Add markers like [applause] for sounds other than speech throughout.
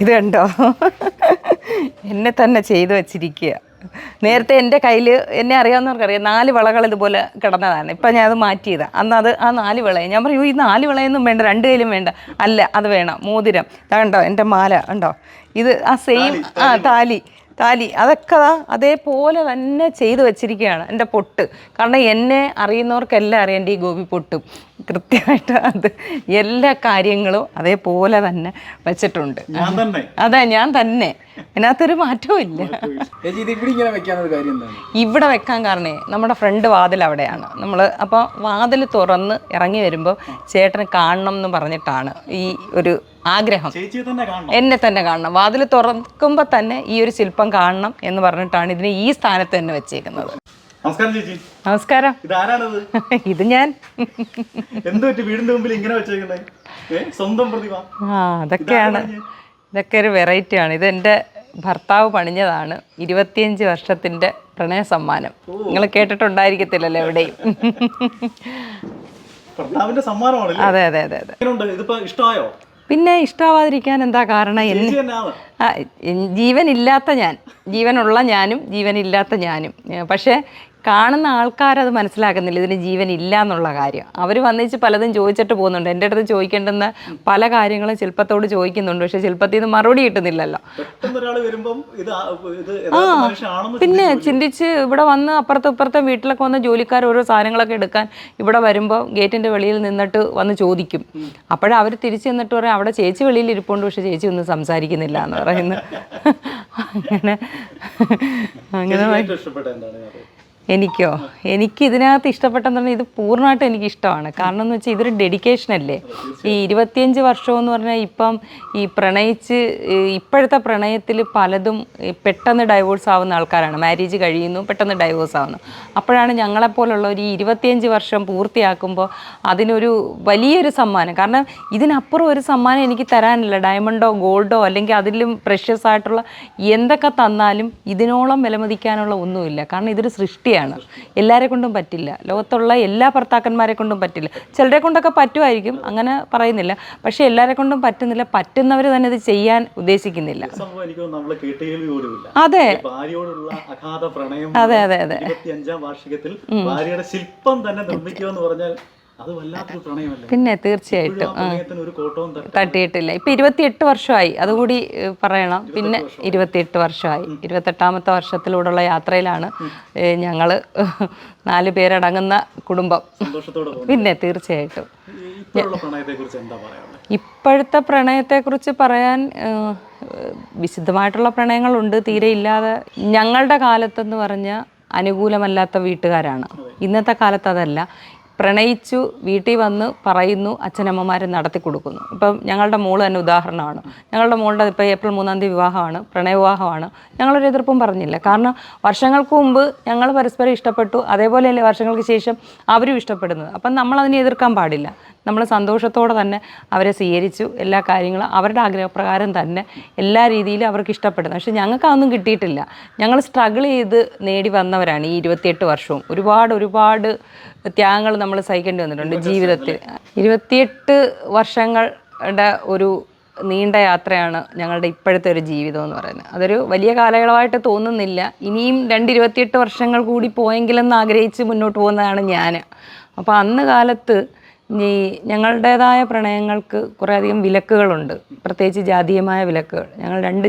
ഇത് കണ്ടോ എന്നെ തന്നെ ചെയ്തു വച്ചിരിക്കുക. നേരത്തെ എന്റെ കയ്യിൽ എന്നെ അറിയാവുന്നവർക്കറിയാം നാല് വളകൾ ഇതുപോലെ കിടന്നതാണ്. ഇപ്പം ഞാൻ അത് മാറ്റിയതാണ് അന്ന് അത് ആ നാല് വിളയും ഞാൻ പറയൂ ഈ നാല് വിളയൊന്നും വേണ്ട രണ്ട് കയ്യിലും വേണ്ട. അല്ല അത് വേണം. മോതിരം. കണ്ടോ എന്റെ മാല ഉണ്ടോ ഇത് ആ സെയിം ആ താലി. താലി അതൊക്കെ അതേപോലെ തന്നെ ചെയ്തു വെച്ചിരിക്കുകയാണ് എന്റെ പൊട്ട്. കാരണം എന്നെ അറിയുന്നവർക്കെല്ലാം അറിയാം എന്റെ ഈ ഗോപി പൊട്ടും. കൃത്യമായിട്ട് അത് എല്ലാ കാര്യങ്ങളും അതേപോലെ തന്നെ വെച്ചിട്ടുണ്ട്. ഞാൻ തന്നെ. അതെ ഞാൻ തന്നെ. അതിനകത്തൊരു മാറ്റവും ഇല്ല. ഇവിടെ വെക്കാൻ കാരണേ നമ്മുടെ ഫ്രണ്ട് വാതിൽ അവിടെയാണ്. നമ്മൾ അപ്പോൾ വാതിൽ തുറന്ന് ഇറങ്ങി വരുമ്പോൾ ചേട്ടന് കാണണം എന്ന് പറഞ്ഞിട്ടാണ് ഈ ഒരു ആഗ്രഹം. എന്നെ തന്നെ കാണണം. വാതിൽ തുറക്കുമ്പോ തന്നെ ഈ ഒരു ശില്പം കാണണം എന്ന് പറഞ്ഞിട്ടാണ് ഇതിനെ ഈ സ്ഥാനത്ത് തന്നെ വെച്ചേക്കുന്നത്. നമസ്കാരം ചേച്ചി. നമസ്കാരം. ഇത് ആരാണത്? [laughs] ഇത് ഞാൻ. എന്ത് പറ്റി? വീടിന്റെ മുമ്പിൽ ഇങ്ങനെ വെച്ചേക്കുന്നത് സ്വന്തം പ്രതിമ. ആ അതൊക്കെയാണ്. ഇതൊക്കെ ഒരു വെറൈറ്റി ആണ്. ഇത് എന്റെ ഭർത്താവ് പണിഞ്ഞതാണ് ഇരുപത്തിയഞ്ച് വർഷത്തിന്റെ പ്രണയ സമ്മാനം. നിങ്ങൾ കേട്ടിട്ടുണ്ടായിരിക്കത്തില്ലല്ലോ എവിടെയും. അതെ അതെ അതെ അതെ. ഇതിപ്പോ ഇഷ്ടമായോ? പിന്നെ ഇഷ്ടാവാതിരിക്കാൻ എന്താ കാരണം? ജീവനില്ലാത്ത ഞാൻ. ജീവനുള്ള ഞാനും ജീവനില്ലാത്ത ഞാനും. പക്ഷേ കാണുന്ന ആൾക്കാരത് മനസ്സിലാക്കുന്നില്ല ഇതിന് ജീവൻ ഇല്ല എന്നുള്ള കാര്യം. അവർ വന്നിച്ച് പലതും ചോദിച്ചിട്ട് പോകുന്നുണ്ട്. എന്റെ അടുത്ത് ചോദിക്കേണ്ടെന്ന് പല കാര്യങ്ങളും ശില്പത്തോട് ചോദിക്കുന്നുണ്ട്. പക്ഷെ ശില്പത്തിൽ നിന്ന് മറുപടി കിട്ടുന്നില്ലല്ലോ. ആ- പിന്നെ ചിന്തിച്ച് ഇവിടെ വന്ന് അപ്പുറത്തും ഇപ്പുറത്തും വീട്ടിലൊക്കെ വന്ന് ജോലിക്കാർ ഓരോ സാധനങ്ങളൊക്കെ എടുക്കാൻ ഇവിടെ വരുമ്പോൾ ഗേറ്റിന്റെ വെളിയിൽ നിന്നിട്ട് വന്ന് ചോദിക്കും. അപ്പോഴേ അവർ തിരിച്ച് നിന്നിട്ട് പറയും അവിടെ ചേച്ചി വെളിയിൽ ഇരിപ്പുണ്ട്. പക്ഷെ ചേച്ചി ഒന്നും സംസാരിക്കുന്നില്ല എന്ന് പറയുന്നത്. [laughs] അങ്ങനെ. അങ്ങനെ എനിക്കോ? എനിക്ക് ഇതിനകത്ത് ഇഷ്ടപ്പെട്ടെന്ന് പറഞ്ഞാൽ ഇത് പൂർണമായിട്ടും എനിക്ക് ഇഷ്ടമാണ് കാരണം എന്ന് വെച്ചാൽ ഇതൊരു ഡെഡിക്കേഷൻ അല്ലേ? ഈ ഇരുപത്തിയഞ്ച് വർഷം എന്ന് പറഞ്ഞാൽ ഇപ്പം ഈ പ്രണയിച്ച് ഇപ്പോഴത്തെ പ്രണയത്തിൽ പലതും പെട്ടെന്ന് ഡൈവോഴ്സ് ആവുന്ന ആൾക്കാരാണ്. മാരേജ് കഴിയുന്നു പെട്ടെന്ന് ഡൈവോഴ്സ് ആവുന്നു. അപ്പോഴാണ് ഞങ്ങളെപ്പോലുള്ള ഒരു ഇരുപത്തിയഞ്ച് വർഷം പൂർത്തിയാക്കുമ്പോൾ അതിനൊരു വലിയൊരു സമ്മാനം. കാരണം ഇതിനപ്പുറം ഒരു സമ്മാനം എനിക്ക് തരാനില്ല. ഡയമണ്ടോ ഗോൾഡോ അല്ലെങ്കിൽ അതിലും പ്രഷ്യസ് ആയിട്ടുള്ള എന്തൊക്കെ തന്നാലും ഇതിനോളം വിലമതിക്കാനുള്ള ഒന്നുമില്ല. കാരണം ഇതൊരു സൃഷ്ടിയാണ് എല്ലാവരെ കൊണ്ടും പറ്റില്ല. ലോകത്തുള്ള എല്ലാ ഭർത്താക്കന്മാരെ കൊണ്ടും പറ്റില്ല. ചിലരെ കൊണ്ടൊക്കെ പറ്റുമായിരിക്കും. അങ്ങനെ പറയുന്നില്ല. പക്ഷേ എല്ലാവരെ കൊണ്ടും പറ്റുന്നില്ല. പറ്റുന്നവർ തന്നെ ഇത് ചെയ്യാൻ ഉദ്ദേശിക്കുന്നില്ല. അതെ. അതെ അതെ അതെ. ശില്പം തന്നെ നിർമ്മിക്കുക എന്ന് പറഞ്ഞാൽ പിന്നെ തീർച്ചയായിട്ടും തട്ടിയിട്ടില്ല. ഇപ്പം ഇരുപത്തിയെട്ട് വർഷമായി. അതുകൂടി പറയണം. പിന്നെ ഇരുപത്തിയെട്ട് വർഷമായി. ഇരുപത്തെട്ടാമത്തെ വർഷത്തിലൂടെയുള്ള യാത്രയിലാണ് ഞങ്ങൾ നാല് പേരടങ്ങുന്ന കുടുംബം. സന്തോഷത്തോടെ പിന്നെ തീർച്ചയായിട്ടും. ഇപ്പോഴത്തെ പ്രണയത്തെക്കുറിച്ച് പറയാൻ വിശുദ്ധമായിട്ടുള്ള പ്രണയങ്ങളുണ്ട്. തീരെ ഇല്ലാതെ ഞങ്ങളുടെ കാലത്തെന്ന് പറഞ്ഞാൽ അനുകൂലമല്ലാത്ത വീട്ടുകാരാണ്. ഇന്നത്തെ കാലത്ത് അതല്ല. പ്രണയിച്ചു വീട്ടിൽ വന്ന് പറയുന്നു അച്ഛനമ്മമാർ നടത്തി കൊടുക്കുന്നു. ഇപ്പം ഞങ്ങളുടെ മോൾ തന്നെ ഉദാഹരണമാണ്. ഞങ്ങളുടെ മോളുടെ ഇപ്പോൾ ഏപ്രിൽ മൂന്നാം തീയതി വിവാഹമാണ് പ്രണയവിവാഹമാണ്. ഞങ്ങളൊരു എതിർപ്പും പറഞ്ഞില്ല. കാരണം വർഷങ്ങൾക്ക് മുമ്പ് ഞങ്ങൾ പരസ്പരം ഇഷ്ടപ്പെട്ടു അതേപോലെയല്ലേ വർഷങ്ങൾക്ക് ശേഷം അവരും ഇഷ്ടപ്പെടുന്നത്. അപ്പം നമ്മൾ അതിനെ എതിർക്കാൻ പാടില്ല. നമ്മൾ സന്തോഷത്തോടെ തന്നെ അവരെ സ്വീകരിച്ചു. എല്ലാ കാര്യങ്ങളും അവരുടെ ആഗ്രഹപ്രകാരം തന്നെ എല്ലാ രീതിയിലും അവർക്ക് ഇഷ്ടപ്പെടുന്നു. പക്ഷെ ഞങ്ങൾക്ക് അതൊന്നും കിട്ടിയിട്ടില്ല. ഞങ്ങൾ സ്ട്രഗിൾ ചെയ്ത് നേടി വന്നവരാണ് ഈ ഇരുപത്തിയെട്ട് വർഷവും. ഒരുപാട് ഒരുപാട് ത്യാഗങ്ങൾ നമ്മൾ സഹിക്കേണ്ടി വന്നിട്ടുണ്ട് ജീവിതത്തിൽ. ഇരുപത്തിയെട്ട് വർഷങ്ങളുടെ ഒരു നീണ്ട യാത്രയാണ് ഞങ്ങളുടെ ഇപ്പോഴത്തെ ഒരു ജീവിതം എന്ന് പറയുന്നത്. അതൊരു വലിയ കാലയളവായിട്ട് തോന്നുന്നില്ല. ഇനിയും രണ്ട് ഇരുപത്തിയെട്ട് വർഷങ്ങൾ കൂടി പോയെങ്കിലെന്ന് ആഗ്രഹിച്ച് മുന്നോട്ട് പോകുന്നതാണ് ഞാൻ. അപ്പോൾ അന്ന് കാലത്ത് ഈ ഞങ്ങളുടേതായ പ്രണയങ്ങൾക്ക് കുറേയധികം വിലക്കുകളുണ്ട്. പ്രത്യേകിച്ച് ജാതീയമായ വിലക്കുകൾ. ഞങ്ങൾ രണ്ട്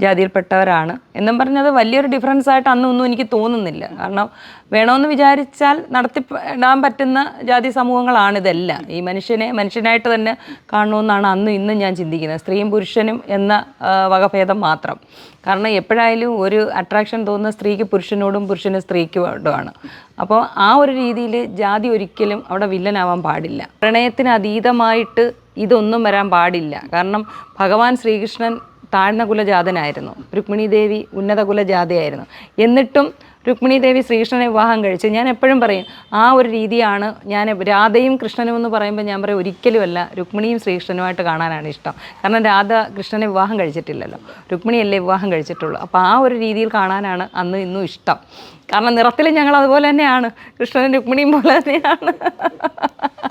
ജാതിയിൽപ്പെട്ടവരാണ്. എന്നും പറഞ്ഞത് വലിയൊരു ഡിഫറൻസ് ആയിട്ട് അന്നൊന്നും എനിക്ക് തോന്നുന്നില്ല. കാരണം വേണമെന്ന് വിചാരിച്ചാൽ നടത്തിപ്പെടാൻ പറ്റുന്ന ജാതി സമൂഹങ്ങളാണിതെല്ലാം ഈ മനുഷ്യനെ മനുഷ്യനായിട്ട് തന്നെ കാണണമെന്നാണ് അന്നും ഇന്നും ഞാൻ ചിന്തിക്കുന്നത്. സ്ത്രീയും പുരുഷനും എന്ന വകഭേദം മാത്രം. കാരണം എപ്പോഴായാലും ഒരു അട്രാക്ഷൻ തോന്നുന്ന സ്ത്രീക്ക് പുരുഷനോടും പുരുഷന് സ്ത്രീക്കുമാണ് അപ്പോൾ ആ ഒരു രീതിയിൽ ജാതി ഒരിക്കലും അവിടെ വില്ലനാവാൻ പാടില്ല. പ്രണയത്തിന് അതീതമായിട്ട് ഇതൊന്നും വരാൻ പാടില്ല. കാരണം ഭഗവാൻ ശ്രീകൃഷ്ണൻ താഴ്ന്ന കുലജാതനായിരുന്നു. രുക്മിണി ദേവി ഉന്നത കുലജാതയായിരുന്നു. എന്നിട്ടും രുക്മിണി ദേവി ശ്രീകൃഷ്ണനെ വിവാഹം കഴിച്ചു ഞാൻ എപ്പോഴും പറയും ആ ഒരു രീതിയാണ് ഞാൻ രാധയും കൃഷ്ണനും എന്ന് പറയുമ്പോൾ ഞാൻ പറയും ഒരിക്കലുമല്ല രുക്മിണിയും ശ്രീകൃഷ്ണനുമായിട്ട് കാണാനാണ് ഇഷ്ടം. കാരണം രാധ കൃഷ്ണനെ വിവാഹം കഴിച്ചിട്ടില്ലല്ലോ. രുക്മിണിയല്ലേ വിവാഹം കഴിച്ചിട്ടുള്ളൂ. അപ്പോൾ ആ ഒരു രീതിയിൽ കാണാനാണ് അന്ന് ഇന്നും ഇഷ്ടം. കാരണം നിറത്തിൽ ഞങ്ങൾ അതുപോലെ തന്നെയാണ്. കൃഷ്ണനും രുക്മിണിയും പോലെ തന്നെയാണ്. [laughs]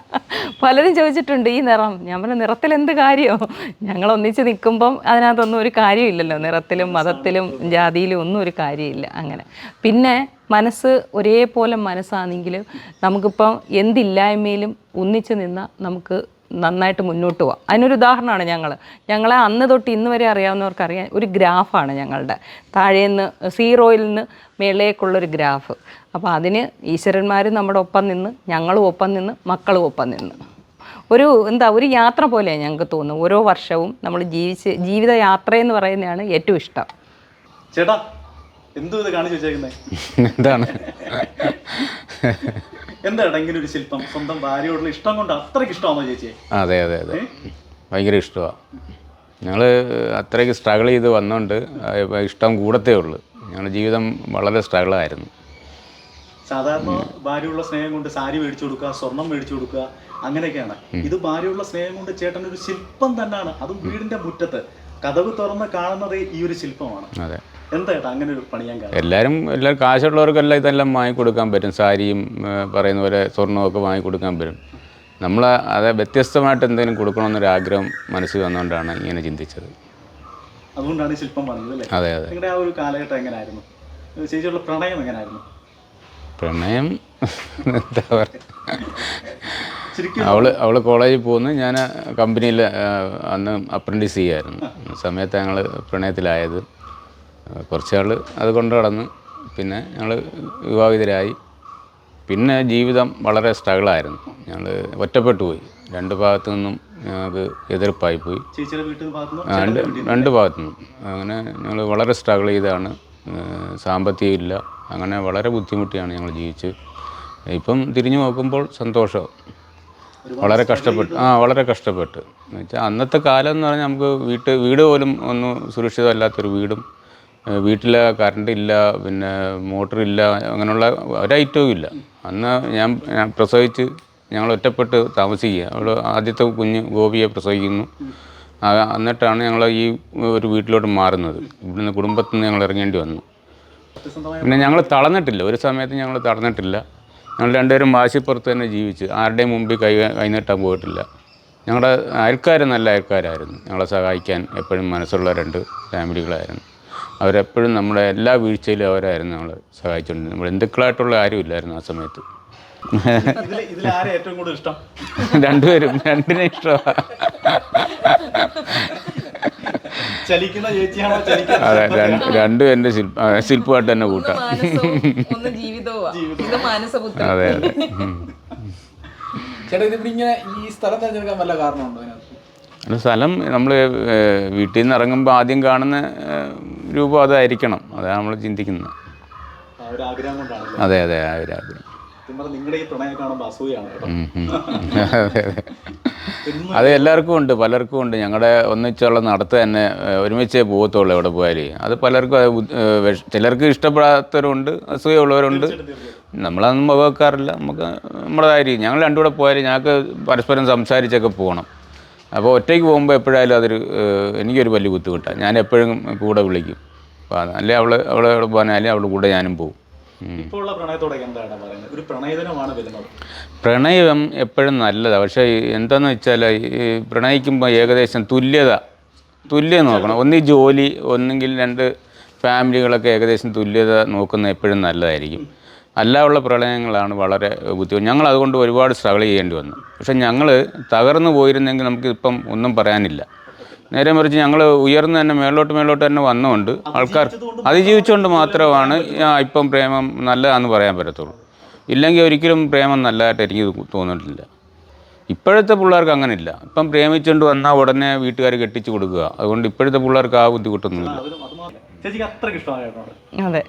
പലരും ചോദിച്ചിട്ടുണ്ട് ഈ നിറം ഞാൻ പറഞ്ഞ നിറത്തിൽ എന്ത് കാര്യമോ ഞങ്ങൾ ഒന്നിച്ച് നിൽക്കുമ്പം അതിനകത്തൊന്നും ഒരു കാര്യമില്ലല്ലോ നിറത്തിലും മതത്തിലും ജാതിയിലും ഒന്നും ഒരു കാര്യമില്ല അങ്ങനെ. പിന്നെ മനസ്സ് ഒരേപോലെ മനസ്സാണെങ്കിലും നമുക്കിപ്പം എന്തില്ലായ്മയിലും ഒന്നിച്ച് നിന്നാൽ നമുക്ക് നന്നായിട്ട് മുന്നോട്ട് പോവാം. അതിനൊരു ഉദാഹരണമാണ് ഞങ്ങൾ ഞങ്ങളെ അന്ന് തൊട്ട് ഇന്ന് വരെ അറിയാവുന്നവർക്ക് അറിയാം ഒരു ഗ്രാഫാണ് ഞങ്ങളുടെ. താഴേന്ന് സീറോയിൽ നിന്ന് മേളിലേക്കുള്ളൊരു ഗ്രാഫ്. അപ്പോൾ അതിന് ഈശ്വരന്മാർ നമ്മുടെ ഒപ്പം നിന്ന് ഞങ്ങളും ഒപ്പം നിന്ന് മക്കളും ഒപ്പം നിന്ന്. ഒരു എന്താ ഒരു യാത്ര പോലെയാണ് ഞങ്ങൾക്ക് തോന്നുന്നത്. ഓരോ വർഷവും നമ്മൾ ജീവിച്ച് ജീവിത യാത്രയെന്ന് പറയുന്നതാണ് ഏറ്റവും ഇഷ്ടം. ചേട്ടാ എന്തു ഇത് കാണിച്ചു വെച്ചേക്കുന്നത് എന്താണ്? എന്താ ഒരു ശില്പം? സ്വന്തം ഭാര്യയോടുള്ള ഇഷ്ടം കൊണ്ട് അത്രയ്ക്ക് ഇഷ്ടമാണോ ചേച്ചി അതെ അതെ അതെ. ഭയങ്കര ഇഷ്ടമാണ് ഞങ്ങൾ അത്രയ്ക്ക് സ്ട്രഗിൾ ചെയ്ത് വന്നുകൊണ്ട് ഇഷ്ടം കൂടത്തേ ഉള്ളൂ. ഞങ്ങളുടെ ജീവിതം വളരെ സ്ട്രഗിൾ ആയിരുന്നു. സാധാരണ ഭാര്യയുള്ള സ്നേഹം കൊണ്ട് സാരി മേടിച്ചു കൊടുക്കുക സ്വർണം മേടിച്ചു കൊടുക്കുക അങ്ങനെയൊക്കെയാണ്. ഇത് ഭാര്യയുള്ള സ്നേഹം കൊണ്ട് ചേട്ടൻ ഒരു ശില്പം തന്നെയാണ്. അതും വീടിന്റെ മുറ്റത്ത്. കഥവ് തുറന്ന് കാണുന്നത് ഈ ഒരു ശില്പമാണ്. അതെ. എന്താ അങ്ങനെ ഒരു പണിയാൻ കാരണം? എല്ലാവരും എല്ലാവരും കാശുള്ളവർക്കെല്ലാം ഇതെല്ലാം വാങ്ങിക്കൊടുക്കാൻ പറ്റും. സാരിയും പറയുന്ന പോലെ സ്വർണമൊക്കെ വാങ്ങിക്കൊടുക്കാൻ പറ്റും. നമ്മൾ അത് വ്യത്യസ്തമായിട്ട് എന്തെങ്കിലും കൊടുക്കണമെന്നൊരു ആഗ്രഹം മനസ്സിൽ വന്നുകൊണ്ടാണ് ഇങ്ങനെ ചിന്തിച്ചത്. അതുകൊണ്ടാണ് ശില്പം പറഞ്ഞത് അല്ലേ? അതെ അതെ. നിങ്ങളുടെ ആ ഒരു കാലഘട്ടം എങ്ങനെയായിരുന്നു ചേച്ചിയുള്ള പ്രണയം എങ്ങനെയായിരുന്നു പ്രണയം? [laughs] എന്താ പറയുക അവൾ അവൾ കോളേജിൽ പോകുന്നു. ഞാൻ കമ്പനിയിൽ അന്ന് അപ്രന്റീസ് ചെയ്യായിരുന്നു. സമയത്ത് ഞങ്ങൾ പ്രണയത്തിലായത്. കുറച്ചാൾ അത് കൊണ്ട് നടന്നു. പിന്നെ ഞങ്ങൾ വിവാഹിതരായി. പിന്നെ ജീവിതം വളരെ സ്ട്രഗിളായിരുന്നു ഞങ്ങൾ ഒറ്റപ്പെട്ടു പോയി. രണ്ട് ഭാഗത്തു നിന്നും ഞങ്ങൾക്ക് എതിർപ്പായി പോയി. രണ്ട് രണ്ട് ഭാഗത്തു നിന്നും. അങ്ങനെ ഞങ്ങൾ വളരെ സ്ട്രഗിൾ ചെയ്താണ്. സാമ്പത്തികമില്ല. സാമ്പത്തികം ഇല്ല അങ്ങനെ വളരെ ബുദ്ധിമുട്ടിയാണ് ഞങ്ങൾ ജീവിച്ച്. ഇപ്പം തിരിഞ്ഞു നോക്കുമ്പോൾ സന്തോഷം. വളരെ കഷ്ടപ്പെട്ടു. ആ വളരെ കഷ്ടപ്പെട്ടു. എന്ന് വെച്ചാൽ അന്നത്തെ കാലം എന്ന് പറഞ്ഞാൽ നമുക്ക് വീട്ട് വീട് പോലും ഒന്നും സുരക്ഷിതമല്ലാത്തൊരു വീടും വീട്ടിൽ കറണ്ട് ഇല്ല പിന്നെ മോട്ടർ ഇല്ല അങ്ങനെയുള്ള ഒരൈറ്റവും ഇല്ല. അന്ന് ഞാൻ ഞാൻ പ്രസവിച്ച് ഞങ്ങൾ ഒറ്റപ്പെട്ട് താമസിക്കുക. അവൾ ആദ്യത്തെ കുഞ്ഞ് ഗോപിയെ പ്രസവിക്കുന്നു. എന്നിട്ടാണ് ഞങ്ങൾ ഈ ഒരു വീട്ടിലോട്ട് മാറുന്നത്. ഇവിടുന്ന് കുടുംബത്തിൽ നിന്ന് ഞങ്ങൾ ഇറങ്ങേണ്ടി വന്നു. പിന്നെ ഞങ്ങൾ തളർന്നിട്ടില്ല. ഒരു സമയത്ത് ഞങ്ങൾ തളർന്നിട്ടില്ല. ഞങ്ങൾ രണ്ടുപേരും വാശിപ്പുറത്ത് തന്നെ ജീവിച്ച് ആരുടെയും മുമ്പിൽ കൈ കൈനീട്ടാൻ പോയിട്ടില്ല. ഞങ്ങളുടെ അയൽക്കാർ നല്ല അയൽക്കാരായിരുന്നു. ഞങ്ങളെ സഹായിക്കാൻ എപ്പോഴും മനസ്സുള്ള രണ്ട് ഫാമിലികളായിരുന്നു. അവരെപ്പോഴും നമ്മുടെ എല്ലാ വീഴ്ചയിലും അവരായിരുന്നു ഞങ്ങൾ സഹായിച്ചുകൊണ്ടിരുന്നത് നമ്മൾ ബന്ധുക്കളായിട്ടുള്ള ആരും ഇല്ലായിരുന്നു ആ സമയത്ത്. [laughs] രണ്ടുപേരും രണ്ടിനെ ഇഷ്ടമാണ് ചലിക്കുന്ന ചേച്ചിയാണോ ചലിക്കുന്ന അതെ രണ്ട് രണ്ടും എന്റെ ശില്പ ആ, ശില്പമായിട്ട് തന്നെ കൂട്ടാം. ഒന്ന് ജീവിതവും ഇത് മാനസപുത്രം. അതെ അതെ. ഉം. ചേട്ടാ ഇതിവിടെ ഇങ്ങനെ ഈ സ്ഥലം തിരഞ്ഞെടുക്കാൻ വല്ല കാരണമുണ്ടോ അതിനകത്ത് ഒരു സ്ഥലം നമ്മൾ വീട്ടിൽ നിന്ന് ഇറങ്ങുമ്പോൾ ആദ്യം കാണുന്ന രൂപം അതായിരിക്കണം. അതാണ് നമ്മൾ ചിന്തിക്കുന്നത്. ആ ഒരു ആഗ്രഹം കൊണ്ടാണ് അതെ അതെ ആ ഒരു ആഗ്രഹം നിങ്ങളുടെ ഈ പ്രണയം കാണുമ്പോൾ അസൂയാണ്. [laughs] അതെ എല്ലാവർക്കും ഉണ്ട് പലർക്കും ഉണ്ട്. ഞങ്ങളുടെ ഒന്നിച്ചുള്ള നടത്ത് തന്നെ ഒരുമിച്ചേ പോകത്തുള്ളൂ എവിടെ പോയാലേ. അത് പലർക്കും അത് ചിലർക്ക് ഇഷ്ടപ്പെടാത്തവരുണ്ട് അസൂയുള്ളവരുണ്ട്. നമ്മളതൊന്നും ഉപയോഗിക്കാറില്ല നമുക്ക് നമ്മുടേതായ രീതി ഞങ്ങൾ രണ്ടുകൂടെ പോയാലും ഞങ്ങൾക്ക് പരസ്പരം സംസാരിച്ചൊക്കെ പോകണം അപ്പോൾ ഒറ്റയ്ക്ക് പോകുമ്പോൾ എപ്പോഴായാലും അതൊരു എനിക്കൊരു വലിയ ബുദ്ധിമുട്ടാണ് ഞാൻ എപ്പോഴും കൂടെ വിളിക്കും. അപ്പോൾ അല്ലേ അവൾ അവളെ അവിടെ പോകാനാലും അവളുടെ കൂടെ ഞാനും പോകും. ഇപ്പോൾ ഉള്ള പ്രണയത്തോടെ എന്താണ് പറയുന്നത്? ഒരു പ്രണയദിനമാണ് വരുന്നത്. പ്രണയം എപ്പോഴും നല്ലതാണ് പക്ഷേ എന്താണെന്ന് വെച്ചാൽ ഈ പ്രണയിക്കുമ്പോൾ ഏകദേശം തുല്യത തുല്യത നോക്കണം. ഒന്നീ ജോലി ഒന്നെങ്കിൽ രണ്ട് ഫാമിലികളൊക്കെ ഏകദേശം തുല്യത നോക്കുന്ന എപ്പോഴും നല്ലതായിരിക്കും. അല്ലാനുള്ള പ്രളയങ്ങളാണ് വളരെ ബുദ്ധിമുട്ട്. ഞങ്ങൾ അതുകൊണ്ട് ഒരുപാട് സ്ട്രഗിൾ ചെയ്യേണ്ടി വന്നു. പക്ഷെ ഞങ്ങൾ തകർന്നു പോയിരുന്നെങ്കിൽ നമുക്കിപ്പം ഒന്നും പറയാനില്ല. നേരെ മറിച്ച് ഞങ്ങൾ ഉയർന്ന് തന്നെ മേലോട്ട് മേലോട്ട് തന്നെ വന്നുകൊണ്ട് ആൾക്കാർ അതിജീവിച്ചുകൊണ്ട് മാത്രമാണ് ഇപ്പം പ്രേമം നല്ലതാണെന്ന് പറയാൻ പറ്റത്തുള്ളൂ. ഇല്ലെങ്കിൽ ഒരിക്കലും പ്രേമം നല്ലതായിട്ട് എനിക്ക് തോന്നിയിട്ടില്ല. ഇപ്പോഴത്തെ പിള്ളേർക്ക് അങ്ങനെ ഇല്ല ഇപ്പം പ്രേമിച്ചുകൊണ്ട് വന്നാൽ ഉടനെ വീട്ടുകാർ കെട്ടിച്ചു കൊടുക്കുക. അതുകൊണ്ട് ഇപ്പോഴത്തെ പിള്ളേർക്ക് ആ ബുദ്ധിമുട്ടൊന്നുമില്ല. അത്.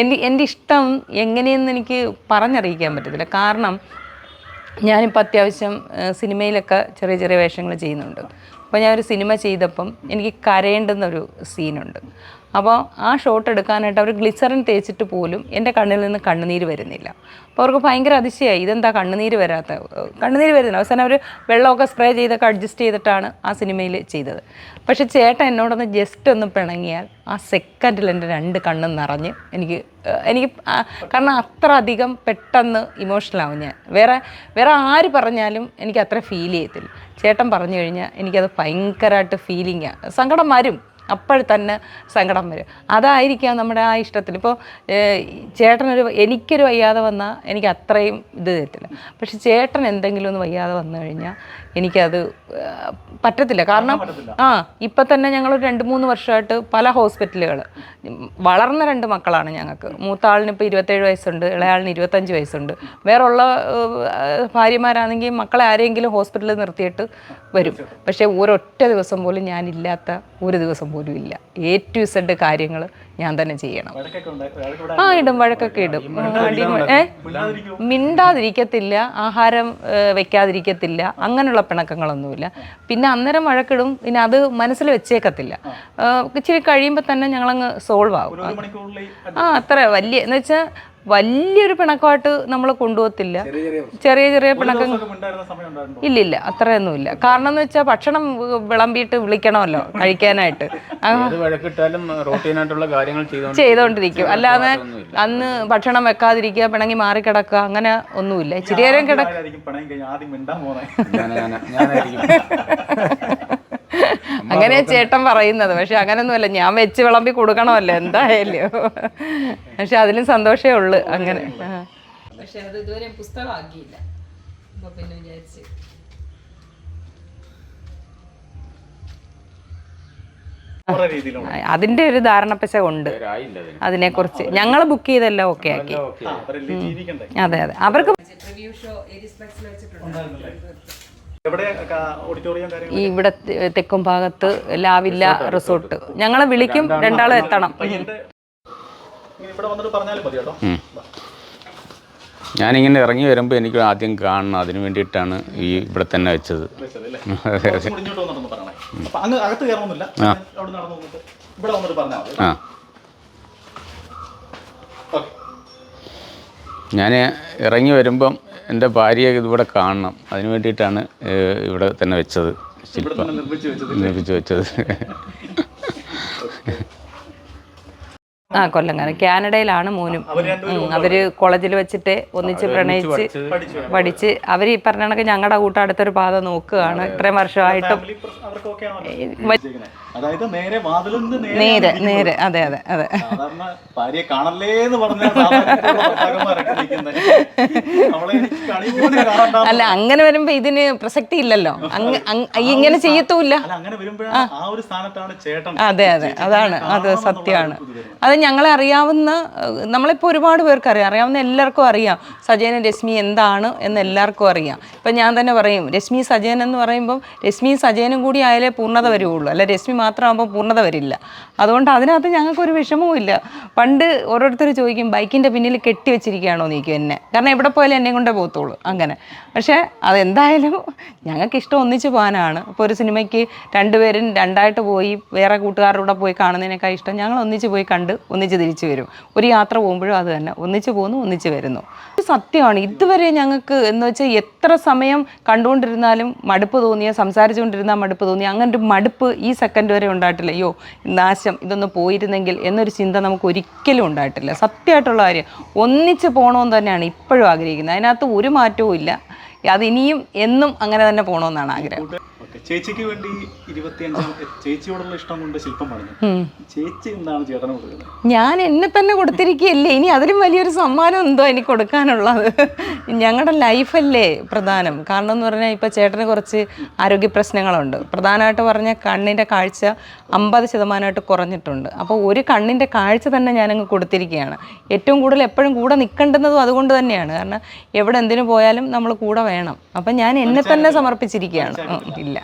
എന്റെ എന്റെ ഇഷ്ടം എങ്ങനെയെന്ന് എനിക്ക് പറഞ്ഞറിയിക്കാൻ പറ്റത്തില്ല. കാരണം ഞാനിപ്പോൾ അത്യാവശ്യം സിനിമയിലൊക്കെ ചെറിയ ചെറിയ വേഷങ്ങൾ ചെയ്യുന്നുണ്ട്. അപ്പോൾ ഞാൻ ഒരു സിനിമ ചെയ്തപ്പം എനിക്ക് കരയേണ്ടുന്നൊരു സീനുണ്ട്. അപ്പോൾ ആ ഷോട്ട് എടുക്കാനായിട്ട് അവർ ഗ്ലിസറിൻ തേച്ചിട്ട് പോലും എന്റെ കണ്ണിൽ നിന്ന് കണ്ണുനീര് വരുന്നില്ല. അപ്പോൾ അവർക്ക് ഭയങ്കര അതിശയമായി ഇതെന്താ കണ്ണുനീര് വരാത്ത? കണ്ണുനീര് വരുന്നില്ല. അവസാനം അവർ വെള്ളമൊക്കെ സ്പ്രേ ചെയ്തൊക്കെ അഡ്ജസ്റ്റ് ചെയ്തിട്ടാണ് ആ സിനിമയിൽ ചെയ്തത്. പക്ഷേ ചേട്ടൻ എന്നോടൊന്ന് ജസ്റ്റ് ഒന്ന് പിണങ്ങിയാൽ ആ സെക്കൻഡിൽ എന്റെ രണ്ട് കണ്ണും നിറഞ്ഞ് എനിക്ക് എനിക്ക് കാരണം അത്ര അധികം പെട്ടെന്ന് ഇമോഷണലാവും ഞാൻ. വേറെ വേറെ ആര് പറഞ്ഞാലും എനിക്ക് അത്ര ഫീൽ ചെയ്യത്തില്ല. ചേട്ടൻ പറഞ്ഞു കഴിഞ്ഞാൽ എനിക്കത് ഭയങ്കരമായിട്ട് ഫീലിങ്ങാണ് സങ്കടം വരും. അപ്പോൾ തന്നെ സങ്കടം വരും. അതായിരിക്കാം നമ്മുടെ ആ ഇഷ്ടത്തിൽ. ഇപ്പോൾ ചേട്ടനൊരു എനിക്കൊരു വയ്യാതെ വന്നാൽ എനിക്ക് അത്രയും ഇത് തരത്തില്ല. പക്ഷെ ചേട്ടൻ എന്തെങ്കിലും ഒന്ന് വയ്യാതെ വന്നു കഴിഞ്ഞാൽ എനിക്കത് പറ്റത്തില്ല. കാരണം ആ ഇപ്പം തന്നെ ഞങ്ങൾ രണ്ട് മൂന്ന് വർഷമായിട്ട് പല ഹോസ്പിറ്റലുകൾ വളർന്ന രണ്ട് മക്കളാണ് ഞങ്ങൾക്ക്. മൂത്ത ആളിന് ഇപ്പോൾ ഇരുപത്തേഴ് വയസ്സുണ്ട് ഇളയാളിന് ഇരുപത്തഞ്ച് വയസ്സുണ്ട്. വേറുള്ള ഭാര്യമാരാണെങ്കിൽ മക്കളെ ആരെങ്കിലും ഹോസ്പിറ്റലിൽ നിർത്തിയിട്ട് വരും. പക്ഷേ ഒരൊറ്റ ദിവസം പോലും ഞാനില്ലാത്ത ഒരു ദിവസം പോലും ഇല്ല. എ ടു സെഡ് കാര്യങ്ങൾ ഞാൻ തന്നെ ചെയ്യണം. ആ ഇടും. വഴക്കൊക്കെ ഇടും. ഏ? മിണ്ടാതിരിക്കത്തില്ല. ആഹാരം വെക്കാതിരിക്കത്തില്ല. അങ്ങനെയുള്ള പിണക്കങ്ങളൊന്നുമില്ല. പിന്നെ അന്നേരം വഴക്കിടും. പിന്നെ അത് മനസ്സിൽ വെച്ചേക്കത്തില്ല. ഇച്ചിരി കഴിയുമ്പോൾ തന്നെ ഞങ്ങളങ്ങ് സോൾവ് ആവും. ആ അത്ര. വലിയ എന്ന് വെച്ചാൽ വലിയൊരു പിണക്കമായിട്ട് നമ്മൾ കൊണ്ടുപോകത്തില്ല. ചെറിയ ചെറിയ പിണക്കം ഉണ്ടായിരുന്ന സമയം ഇല്ല അത്രയൊന്നുമില്ല. കാരണം എന്ന് വെച്ചാൽ ഭക്ഷണം വിളമ്പിയിട്ട് വിളിക്കണമല്ലോ കഴിക്കാനായിട്ട്. ചെയ്തോണ്ടിരിക്കും. അല്ലാതെ അന്ന് ഭക്ഷണം വെക്കാതിരിക്കുക പിണങ്ങി മാറി കിടക്കുക അങ്ങനെ ഒന്നുമില്ല. ഇച്ചിരി നേരം കിട [laughs] അങ്ങനെ ചേട്ടൻ പറയുന്നത്. പക്ഷെ അങ്ങനെയൊന്നുമല്ല ഞാൻ വെച്ച് വിളമ്പി കൊടുക്കണമല്ലോ. എന്തായാലും. പക്ഷെ അതിലും സന്തോഷമേ ഉള്ളു അങ്ങനെ. പക്ഷെ അത് ഇതുവരെ പുസ്തകമാക്കിയില്ല. അപ്പൊ പിന്നെ വിചാരിച്ച്. അതിന്റെ ഒരു ധാരണപ്പശ ഉണ്ട്. അതിനെ. കുറിച്ച് ഞങ്ങൾ ബുക്ക് ചെയ്തെല്ലാം ഓക്കെ ആക്കി. അതെ അതെ. അവർക്ക് എവിടെ വെച്ചിട്ടുണ്ട് ഇവിടെ തെക്കും ഭാഗത്ത് ലാവില്ല റിസോർട്ട് ഞങ്ങളെ വിളിക്കും രണ്ടാളും എത്തണം. ഞാനിങ്ങനെ ഇറങ്ങി വരുമ്പോൾ എനിക്ക് ആദ്യം കാണണം. അതിന് വേണ്ടിയിട്ടാണ് ഈ ഇവിടെ തന്നെ വെച്ചത്. ആ. ഞാൻ ഇറങ്ങി വരുമ്പം എന്റെ ഭാര്യയെ ഇതിവിടെ കാണണം. അതിന് വേണ്ടിയിട്ടാണ് ഇവിടെ തന്നെ വെച്ചത്. ശില്പം നിർമ്മിച്ച് വെച്ചത്. [laughs] ആ കൊല്ലങ്കാലം കാനഡയിലാണ് മോനും. അവർ കോളേജിൽ വെച്ചിട്ട് ഒന്നിച്ച് പ്രണയിച്ച് പഠിച്ച് അവർ ഈ പറഞ്ഞ കണക്ക് ഞങ്ങളുടെ കൂട്ടടുത്തൊരു പാത നോക്കുകയാണ്. ഇത്രയും വർഷമായിട്ടും അവർക്കൊക്കെ ആണല്ലോ. അതായത് നേരെ നേരെ അതെ അതെ അതെ. അല്ല അങ്ങനെ വരുമ്പോ ഇതിന് പ്രസക്തി ഇല്ലല്ലോ. ഇങ്ങനെ ചെയ്യത്തൂല്ല. അല്ല അങ്ങനെ വരുമ്പോഴാണ് ആ. ഒരു സ്ഥാനത്താണ് ചേട്ടൻ. അതെ അതെ. അതാണ്. അത് സത്യമാണ് അത് ഞങ്ങളെ അറിയാവുന്ന നമ്മളിപ്പോൾ ഒരുപാട് പേർക്ക് അറിയാം. അറിയാവുന്ന എല്ലാവർക്കും അറിയാം. സജയനും രശ്മി എന്താണ് എന്ന് എല്ലാവർക്കും അറിയാം. ഇപ്പം ഞാൻ തന്നെ പറയും രശ്മി സജയൻ എന്ന് പറയുമ്പം രശ്മി സജയനും കൂടി ആയാലേ പൂർണത വരുള്ളൂ അല്ല രശ്മി മാത്രമാകുമ്പോൾ പൂർണത വരില്ല. അതുകൊണ്ട് അതിനകത്ത് ഞങ്ങൾക്കൊരു വിഷമവും ഇല്ല. പണ്ട് ഓരോരുത്തർ ചോദിക്കും ബൈക്കിന്റെ പിന്നിൽ കെട്ടി വെച്ചിരിക്കുകയാണോ നീക്കും എന്നെ? കാരണം എവിടെ പോയാലും എന്നെ കൊണ്ടേ പോകത്തുള്ളൂ അങ്ങനെ. പക്ഷേ അതെന്തായാലും ഞങ്ങൾക്ക് ഇഷ്ടം ഒന്നിച്ച് പോകാനാണ്. ഇപ്പോൾ ഒരു സിനിമയ്ക്ക് രണ്ടുപേരും രണ്ടായിട്ട് പോയി വേറെ കൂട്ടുകാരുടെ കൂടെ പോയി കാണുന്നതിനേക്കാൾ ഇഷ്ടം ഞങ്ങൾ ഒന്നിച്ച് പോയി കണ്ട് ഒന്നിച്ച് തിരിച്ചു വരും. ഒരു യാത്ര പോകുമ്പോഴും അത് തന്നെ. ഒന്നിച്ച് പോകുന്നു ഒന്നിച്ച് വരുന്നു. സത്യമാണ്. ഇതുവരെ ഞങ്ങൾക്ക് എന്ന് വെച്ചാൽ എത്ര സമയം കണ്ടുകൊണ്ടിരുന്നാലും മടുപ്പ് തോന്നിയ സംസാരിച്ചുകൊണ്ടിരുന്നാൽ മടുപ്പ് തോന്നിയ അങ്ങനെ ഒരു മടുപ്പ് ഈ സെക്കൻഡ് വരെ ഉണ്ടായിട്ടില്ല. അയ്യോ നാശം ഇതൊന്ന് പോയിരുന്നെങ്കിൽ എന്നൊരു ചിന്ത നമുക്ക് ഒരിക്കലും ഉണ്ടായിട്ടില്ല. സത്യമായിട്ടുള്ള കാര്യം ഒന്നിച്ച് പോകണമെന്ന് തന്നെയാണ് ഇപ്പോഴും ആഗ്രഹിക്കുന്നത്. അതിനകത്ത് ഒരു മാറ്റവും ഇല്ല. അത് ഇനിയും എന്നും അങ്ങനെ തന്നെ പോകണമെന്നാണ് ആഗ്രഹം. ചേച്ചിക്ക് വേണ്ടി ഇരുപത്തിയഞ്ചാം ചേച്ചിയോടുള്ള ഇഷ്ടം കൊണ്ട് ശില്പം പറഞ്ഞു. ചേച്ചി എന്താണ് ചേട്ടന് കൊടുക്കുന്നത്? ഞാൻ എന്നെ തന്നെ കൊടുത്തിരിക്കുകയല്ലേ? ഇനി അതിലും വലിയൊരു സമ്മാനം എന്തോ എനിക്ക് കൊടുക്കാനുള്ളത്. ഞങ്ങളുടെ ലൈഫല്ലേ പ്രധാനം. കാരണം എന്ന് പറഞ്ഞാൽ ഇപ്പോൾ ചേട്ടന് കുറച്ച് ആരോഗ്യ പ്രശ്നങ്ങളുണ്ട്. പ്രധാനമായിട്ട് പറഞ്ഞാൽ കണ്ണിന്റെ കാഴ്ച അമ്പത് ശതമാനമായിട്ട് കുറഞ്ഞിട്ടുണ്ട്. അപ്പോൾ ഒരു കണ്ണിന്റെ കാഴ്ച തന്നെ ഞാനങ്ങ് കൊടുത്തിരിക്കുകയാണ്. ഏറ്റവും കൂടുതൽ എപ്പോഴും കൂടെ നിൽക്കേണ്ടുന്നതും അതുകൊണ്ട് തന്നെയാണ്. കാരണം എവിടെ എന്തിനു പോയാലും നമ്മൾ കൂടെ വേണം. അപ്പം ഞാൻ എന്നെ തന്നെ സമർപ്പിച്ചിരിക്കുകയാണ്. ഇല്ല.